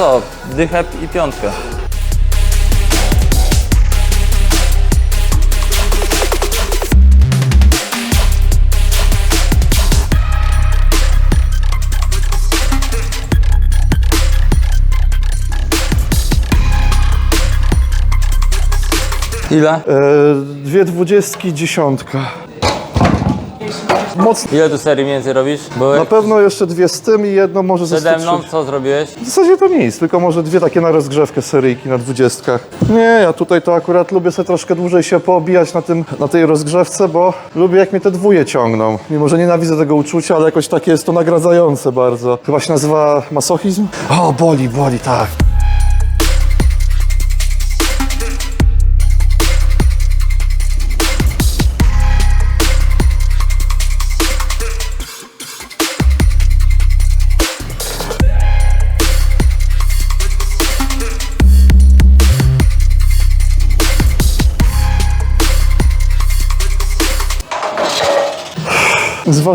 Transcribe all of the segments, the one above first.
co? Dychę i piątkę. Ile? E, dwie dwudziestki, dziesiątka. Mocno. Ile tu serii więcej robisz? Bo Na pewno jeszcze dwie z tym i jedno może ze przede 103. mną co zrobiłeś? W zasadzie to nic, tylko może dwie takie na rozgrzewkę seryjki na dwudziestkach. Nie, ja tutaj to akurat lubię sobie troszkę dłużej się poobijać na, tym, na tej rozgrzewce, bo lubię jak mnie te dwóje ciągną. Mimo, że nienawidzę tego uczucia, ale jakoś takie jest to nagradzające bardzo. Chyba się nazywa masochizm? O, boli, boli, tak.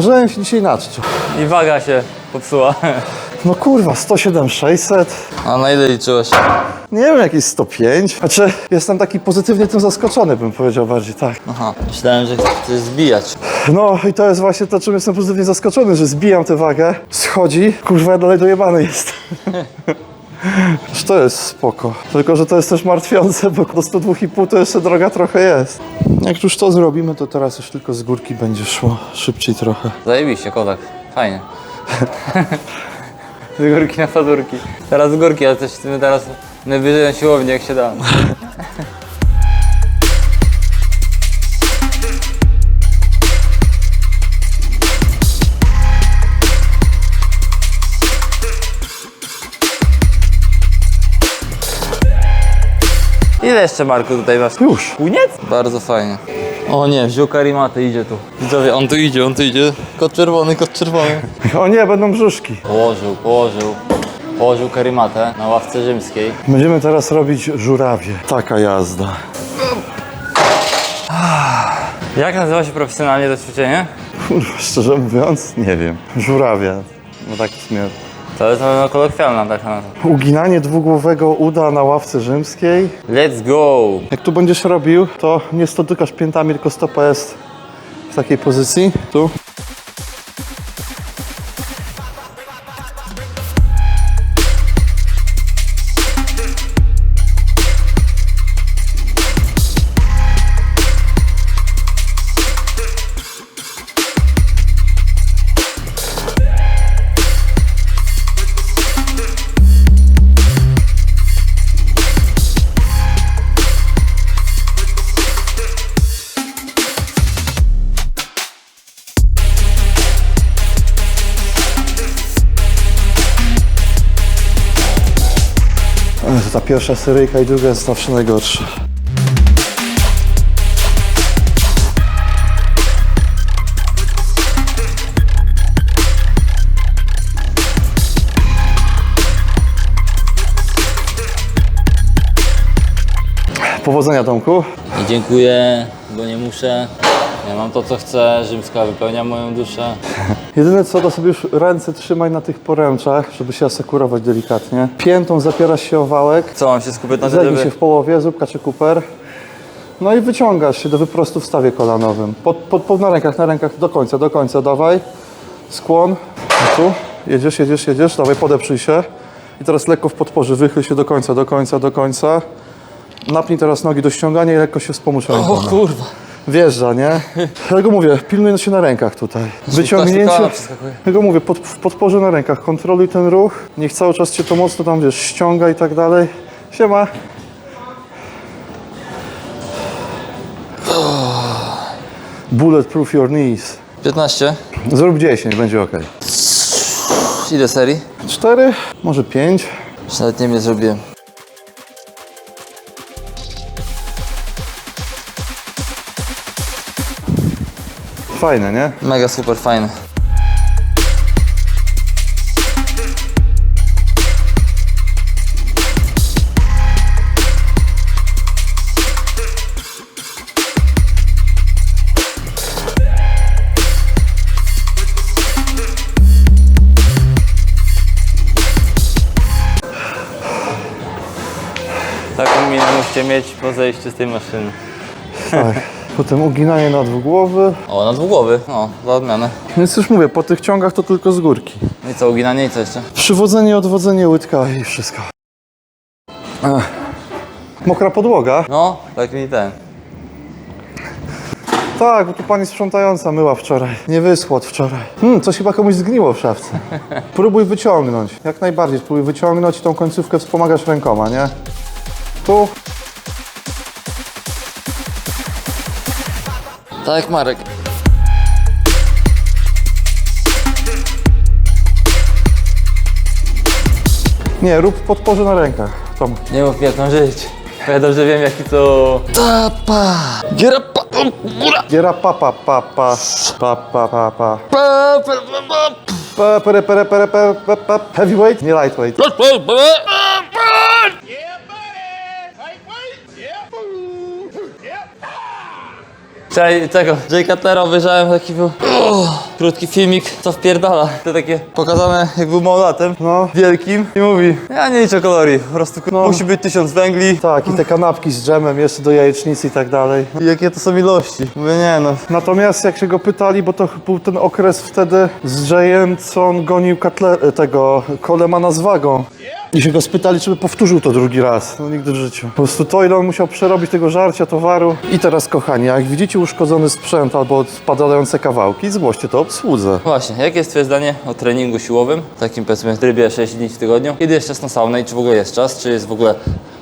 Zważyłem się dzisiaj na czczo. I waga się popsuła. No kurwa, 107 600. A na ile liczyłeś? Nie wiem, jakieś 105. Znaczy, jestem taki pozytywnie tym zaskoczony, bym powiedział bardziej, tak. Aha, myślałem, że chcesz zbijać. No i to jest właśnie to, czym jestem pozytywnie zaskoczony, że zbijam tę wagę, schodzi, kurwa, ja dalej dojebany jest. To jest spoko. Tylko, że to jest też martwiące, bo do 102,5 to jeszcze droga trochę jest. Jak już to zrobimy, to teraz już tylko z górki będzie szło szybciej trochę. Zajebiście, kozak. Fajnie. z górki na fazurki. Teraz z górki, ale coś my teraz najwyżej na siłowni, jak się da. Ile jeszcze Marku tutaj masz? Już. Kuniec? Bardzo fajnie. O nie, wziął karimatę, idzie tu. Widzowie, on tu idzie, on tu idzie. Kot czerwony, kot czerwony. O nie, będą brzuszki. Położył, położył. Położył karimatę na ławce rzymskiej. Będziemy teraz robić żurawie. Taka jazda. Jak nazywa się profesjonalnie to ćwiczenie? Kurwa, szczerze mówiąc, nie wiem. Żurawia. No tak w sumie. To jest pewno kolokwialna taka nazwa. Uginanie dwugłowego uda na ławce rzymskiej. Let's go! Jak tu będziesz robił, to nie stotykasz piętami, tylko stopa jest w takiej pozycji. Tu. Pierwsza seryjka i druga jest zawsze najgorsza. Powodzenia Tomku. I dziękuję, bo nie muszę. Ja mam to, co chcę. Rzymska wypełnia moją duszę. Jedyne co, to sobie już ręce trzymaj na tych poręczach, żeby się asekurować delikatnie. Piętą zapierasz się o wałek, Co, mam się skupić na tym, zegnij się żeby... w połowie, zrób kaczy kuper. No i wyciągasz się do wyprostu w stawie kolanowym. Pod, pod, pod, na rękach, na rękach, do końca, do końca, dawaj. Skłon. I tu, jedziesz, jedziesz, jedziesz, dawaj, podeprzyj się. I teraz lekko w podporze, wychyl się do końca, do końca, do końca. Napnij teraz nogi do ściągania i lekko się wspomóż O kurwa. Wjeżdża, nie? Dlatego mówię, pilnuj się na rękach tutaj. kolana Wyciągnięcie. Dlatego mówię, pod, w podporze na rękach, kontroluj ten ruch. Niech cały czas cię to mocno tam, wiesz, ściąga i tak dalej. Siema. Bulletproof your knees. 15. Zrób 10, będzie ok. Ile serii? 4, może 5. Już nawet nie wiem, zrobiłem. fajne, nie? Mega super fajne. Taką minę musicie mieć po zejściu z tej maszyny. Tak. Potem uginanie na dwugłowy. O, na dwugłowy, no, za odmianę. Więc już mówię, po tych ciągach to tylko z górki. No i co, uginanie i co jeszcze? Przywodzenie, odwodzenie łydka i wszystko. Ech. Mokra podłoga? No, tak mi ten. Tak, bo tu pani sprzątająca myła wczoraj. Nie wyschło od wczoraj. Hmm, coś chyba komuś zgniło w szafce. Próbuj wyciągnąć. Jak najbardziej spróbuj wyciągnąć i tą końcówkę wspomagasz rękoma, nie? Tu. Tak, Marek. Nie, rób podporze na rękach. Tom. Nie mów mi jak mam żyć. Bo Ja dobrze wiem jaki to... Tapa! Gierapa! Góra! Giera pa pa pa pa pa pa pa pa Pa, pa, pa, pa. pa pere pere pere pere pa pa Heavyweight? Nie lightweight. Czekaj, tego, Jay Cutlera obejrzałem, taki był krótki filmik, co wpierdala. To takie pokazane, jak był małolatem, No. wielkim i mówi, ja nie liczę kalorii, po prostu no. musi być tysiąc węgli. Tak, i te kanapki z dżemem jeszcze do jajecznicy i tak dalej. I jakie to są ilości? Mówię, nie no, Natomiast jak się go pytali, bo to był ten okres wtedy z Jayem, co on gonił Cutler, tego Colemana z wagą. I się go spytali, czy by powtórzył to drugi raz. No nigdy w życiu. Po prostu to, ile on musiał przerobić tego żarcia, towaru. I teraz, kochani, jak widzicie uszkodzony sprzęt albo spadające kawałki, zgłoście to obsłudze. Właśnie, jakie jest twoje zdanie o treningu siłowym, takim powiedzmy trybie 6 dni w tygodniu? Kiedy jest czas na saunę i czy w ogóle jest czas, czy jest w ogóle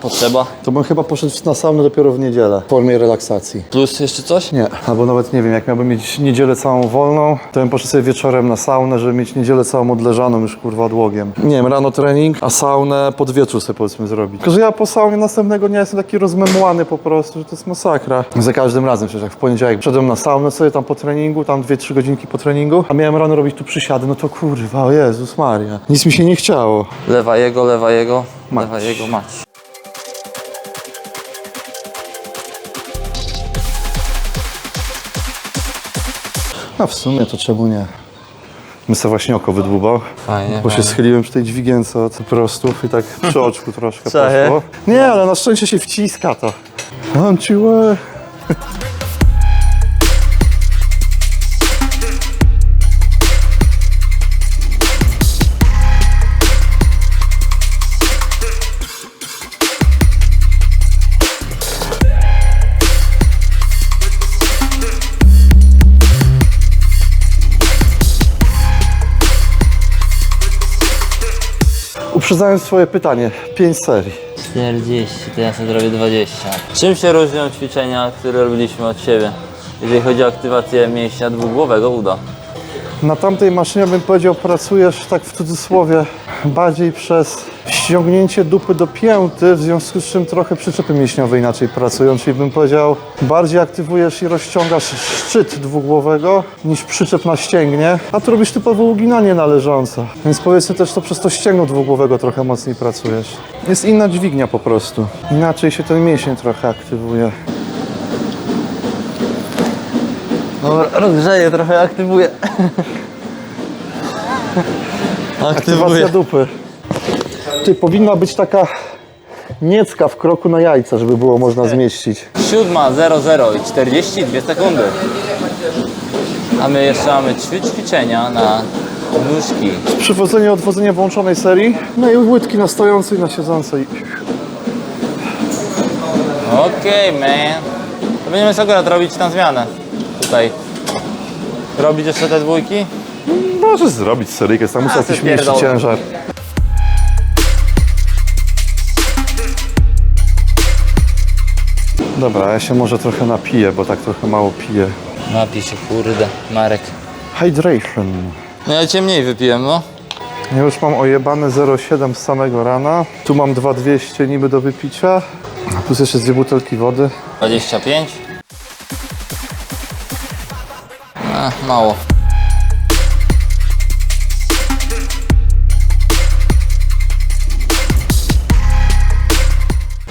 potrzeba? To bym chyba poszedł na saunę dopiero w niedzielę, w formie relaksacji. Plus jeszcze coś? Nie, albo nawet nie wiem, jak miałbym mieć niedzielę całą wolną, to bym poszedł sobie wieczorem na saunę, żeby mieć niedzielę całą odleżaną już kurwa odłogiem. Nie wiem, rano trening, a saunę pod wieczór sobie powiedzmy zrobić. Tylko, że ja po saunie następnego dnia jestem taki rozmemłany po prostu, że to jest masakra. Za każdym razem, przecież jak w poniedziałek szedłem na saunę sobie tam po treningu, tam 2-3 godzinki po treningu, a miałem rano robić tu przysiady, no to kurwa, o Jezus Maria. Nic mi się nie chciało. Lewa jego, lewa jego, Mać. lewa jego, mać. A w sumie to czemu nie? My sobie właśnie oko wydłubał. Fajnie, Bo się fajnie. schyliłem przy tej dźwigience od prostów i tak przy oczku troszkę Czaję. poszło. Nie, ale na szczęście się wciska to. Don't you Uprzedzając swoje pytanie, 5 serii. 40, to ja sobie zrobię 20. Czym się różnią ćwiczenia, które robiliśmy od siebie? Jeżeli chodzi o aktywację mięśnia dwugłowego uda. Na tamtej maszynie bym powiedział, pracujesz tak w cudzysłowie bardziej przez ściągnięcie dupy do pięty, w związku z czym trochę przyczepy mięśniowe inaczej pracują, czyli bym powiedział, bardziej aktywujesz i rozciągasz szczyt dwugłowego niż przyczep na ścięgnie, a tu robisz typowo uginanie należące. Więc powiedzmy też to przez to ścięgno dwugłowego trochę mocniej pracujesz. Jest inna dźwignia po prostu. Inaczej się ten mięsień trochę aktywuje. Dobra, rozgrzeję trochę, aktywuję. Aktywacja dupy. Ty, powinna być taka niecka w kroku na jajca, żeby było można zmieścić. Siódma, 00 i 42 sekundy. A my jeszcze mamy trzy ćwiczenia na nóżki. Przywodzenie, odwodzenie włączonej serii. No i łydki na stojącej, na siedzącej. Okej, man. To będziemy sobie akurat robić na zmianę. Tutaj. Robić jeszcze te dwójki? Możesz zrobić seryjkę, sam muszę A, jakiś mniejszy pierdolę. ciężar. Dobra, ja się może trochę napiję, bo tak trochę mało piję. Napij się, kurde, Marek. Hydration. No ja cię mniej wypiłem, no. Ja już mam ojebane 0,7 z samego rana. Tu mam 2,200 niby do wypicia. A plus jeszcze dwie butelki wody. 25. A, mało.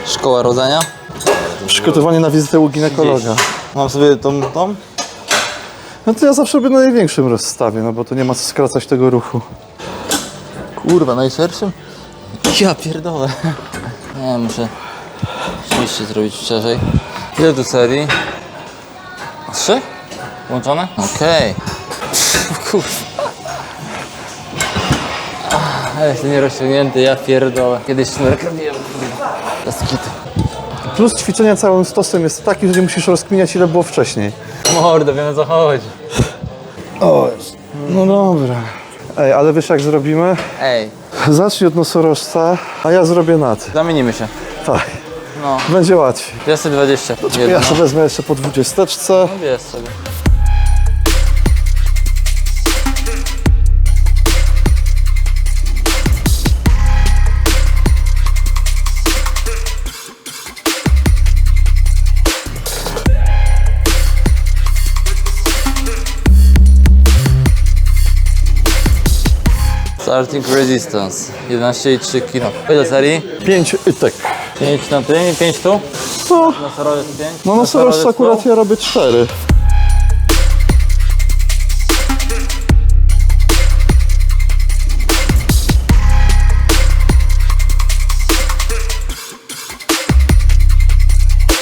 Szkoła rodzenia? Przygotowanie na wizytę u ginekologa. Mam sobie tą, tą? No to ja zawsze robię na największym rozstawie, no bo to nie ma co skracać tego ruchu. Kurwa, najszerszym? Ja pierdolę. Nie, muszę niższy zrobić szerzej. Ile tu serii? Trzy? Łączone? Okej. Kurwa. Ach, Ale jestem nierozciągnięty, ja pierdolę. Kiedyś sznurek robiłem, kurwa. Bez kitu. Plus ćwiczenia całym stosem jest taki, że nie musisz rozkminiać ile było wcześniej. Mordo, wiem o co chodzi. O. No dobra. Ej, ale wiesz jak zrobimy? Ej, Zacznij od nosorożca, a ja zrobię na ty. zamienimy się. Tak. No. Będzie łatwiej. 220. Ja Jedno. sobie wezmę jeszcze po dwudziesteczce. No wiesz sobie. Starting resistance 11,3 kg. Ile serii? Pięć ytek. 5 na tym i 5 tu? No, Nosorożec 5? no nosorożca akurat ja robię cztery.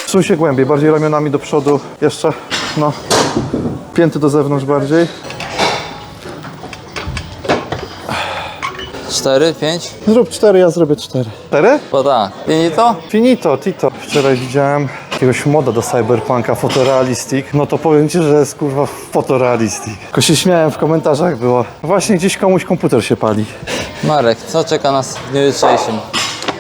Wsuń się głębiej, bardziej ramionami do przodu. Jeszcze, no. Pięty do zewnątrz bardziej. 4, 5? Zrób cztery, ja zrobię cztery. Cztery? Bo tak. I to? Finito, Tito. Wczoraj widziałem jakiegoś moda do cyberpunka, fotorealistic. No to powiem Ci, że jest kurwa fotorealistic. Tylko się śmiałem w komentarzach było. Właśnie gdzieś komuś komputer się pali. Marek, co czeka nas w dniu jutrzejszym?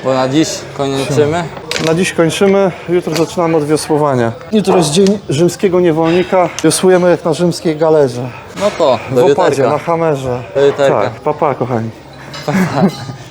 Bo na dziś kończymy. Na dziś kończymy, jutro zaczynamy od wiosłowania. Jutro jest dzień rzymskiego niewolnika. Wiosłujemy jak na rzymskiej galerze. No to, W do opadzie, na jutarka. hamerze. Do jutarka. Tak, papa kochani. バ イ